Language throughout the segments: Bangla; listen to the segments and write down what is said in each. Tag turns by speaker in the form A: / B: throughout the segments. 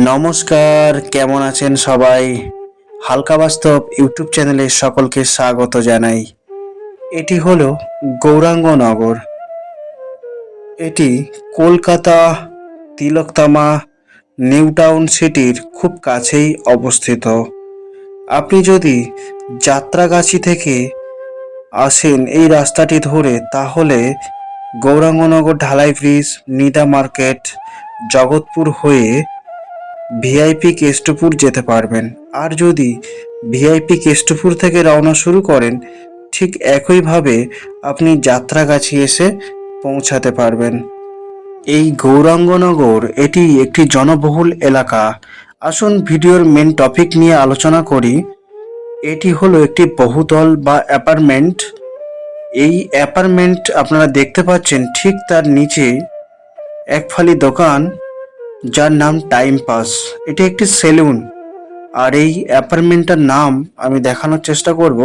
A: নমস্কার, কেমন আছেন সবাই? হালকা বাস্তব ইউটিউব চ্যানেলে সকলকে স্বাগত জানাই। এটি হলো গৌরাঙ্গনগর এটি কলকাতা তিলকতামা নিউ টাউন সিটির খুব কাছেই অবস্থিত। আপনি যদি যাত্রাগাছি থেকে আসেন এই রাস্তাটি ধরে, তাহলে গৌরাঙ্গনগর ঢালাই ব্রিজ, নিদা মার্কেট, জগৎপুর হয়ে ভিআইপি কেষ্টপুর যেতে পারবেন। আর যদি ভিআইপি কেষ্টপুর থেকে রওনা শুরু করেন, ঠিক একইভাবে আপনি যাত্রাগাছি এসে পৌঁছাতে পারবেন। এই গৌরাঙ্গনগর এটি একটি জনবহুল এলাকা। আসুন ভিডিওর মেন টপিক নিয়ে আলোচনা করি। এটি হলো একটি বহুতল বা অ্যাপার্টমেন্ট। এই অ্যাপার্টমেন্ট আপনারা দেখতে পাচ্ছেন ঠিক তার নিচে এক ফালি দোকান। যার নাম টাইম পাস এটি একটি সেলুন আর এই অ্যাপার্টমেন্টটার নাম আমি দেখানোর চেষ্টা করব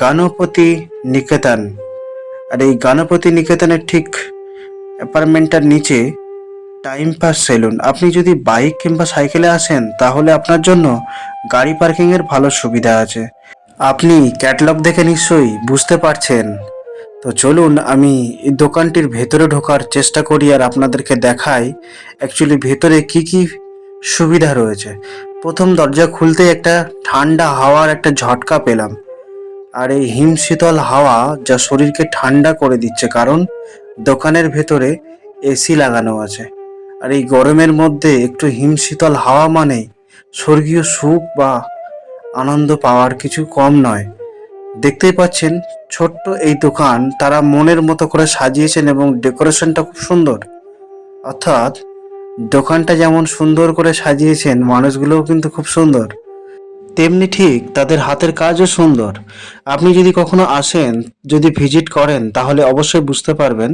A: গণপতি নিকেতন। আর এই গণপতি নিকেতনের ঠিক অ্যাপার্টমেন্টটার নিচে টাইম পাস সেলুন আপনি যদি বাইক কিংবা সাইকেলে আসেন, তাহলে আপনার জন্য গাড়ি পার্কিংয়ের ভালো সুবিধা আছে। আপনি ক্যাটলগ দেখে নিশ্চয়ই বুঝতে পারছেন। তো চলুন আমি এই দোকানটির ভেতরে ঢোকার চেষ্টা করি আর আপনাদেরকে দেখাই অ্যাকচুয়ালি ভেতরে কি কি সুবিধা রয়েছে। প্রথম দরজা খুলতে একটা ঠান্ডা হাওয়ার একটা ঝটকা পেলাম। আর এই হিমশীতল হাওয়া যা শরীরকে ঠান্ডা করে দিচ্ছে, কারণ দোকানের ভেতরে এসি লাগানো আছে। আর এই গরমের মধ্যে একটু হিমশীতল হাওয়া মানে স্বর্গীয় সুখ বা আনন্দ পাওয়ার কিছু কম নয়। দেখতেই পাচ্ছেন, ছোট্ট এই দোকান তারা মনের মতো করে সাজিয়েছেন এবং ডেকোরেশনটা খুব সুন্দর। অর্থাৎ দোকানটা যেমন সুন্দর করে সাজিয়েছেন, মানুষগুলোও কিন্তু খুব সুন্দর। তেমনি ঠিক তাদের হাতের কাজও সুন্দর। আপনি যদি কখনো আসেন, যদি ভিজিট করেন, তাহলে অবশ্যই বুঝতে পারবেন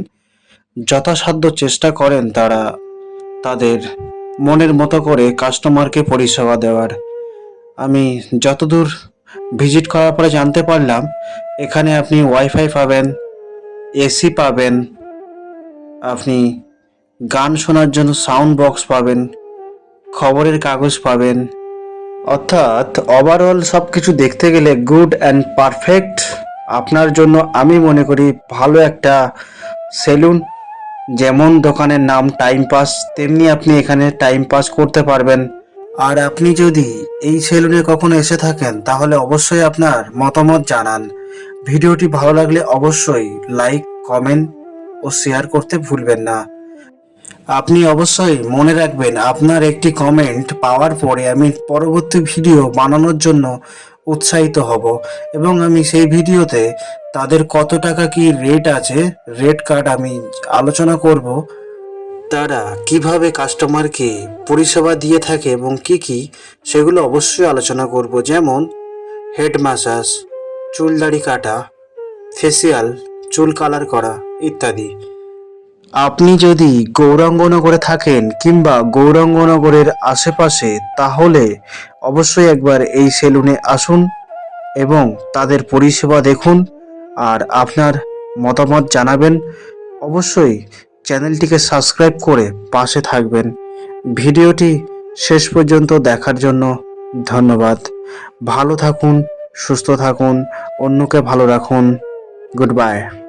A: যথাসাধ্য চেষ্টা করেন তারা তাদের মনের মতো করে কাস্টমারকে পরিষেবা দেওয়ার। আমি যতদূর ভিজিট করার পরে জানতে পারলাম, এখানে আপনি ওয়াইফাই পাবেন, এসি পাবেন, আপনি গান শোনার জন্য সাউন্ড বক্স পাবেন, খবরের কাগজ পাবেন। অর্থাৎ ওভারঅল সব কিছু দেখতে গেলে গুড অ্যান্ড পারফেক্ট আপনার জন্য আমি মনে করি ভালো একটা সেলুন যেমন দোকানের নাম টাইম পাস তেমনি আপনি এখানে টাইম পাস করতে পারবেন। আর আপনি যদি এই সেলুনে কখনো এসে থাকেন, তাহলে অবশ্যই আপনার মতামত জানান। ভিডিওটি ভালো লাগলে অবশ্যই লাইক, কমেন্ট ও শেয়ার করতে ভুলবেন না। আপনি অবশ্যই মনে রাখবেন, আপনার একটি কমেন্ট পাওয়ার পরে আমি পরবর্তী ভিডিও বানানোর জন্য উৎসাহিত হব এবং আমি সেই ভিডিওতে তাদের কত টাকা কি রেট আছে রেট কার্ড আমি আলোচনা করব। তারা কীভাবে কাস্টমারকে পরিষেবা দিয়ে থাকে এবং কি কি, সেগুলো অবশ্যই আলোচনা করব। যেমন হেড ম্যাসাজ চুল দাড়ি কাটা ফেসিয়াল চুল কালার করা ইত্যাদি। আপনি যদি গৌরাঙ্গনগরে থাকেন কিংবা গৌরাঙ্গনগরের আশেপাশে, তাহলে অবশ্যই একবার এই সেলুনে আসুন এবং তাদের পরিষেবা দেখুন আর আপনার মতামত জানাবেন। অবশ্যই চ্যানেলটিকে সাবস্ক্রাইব করে পাশে থাকবেন। ভিডিওটি শেষ পর্যন্ত দেখার জন্য ধন্যবাদ। ভালো থাকুন, সুস্থ থাকুন, অন্যকে ভালো রাখুন। Good bye.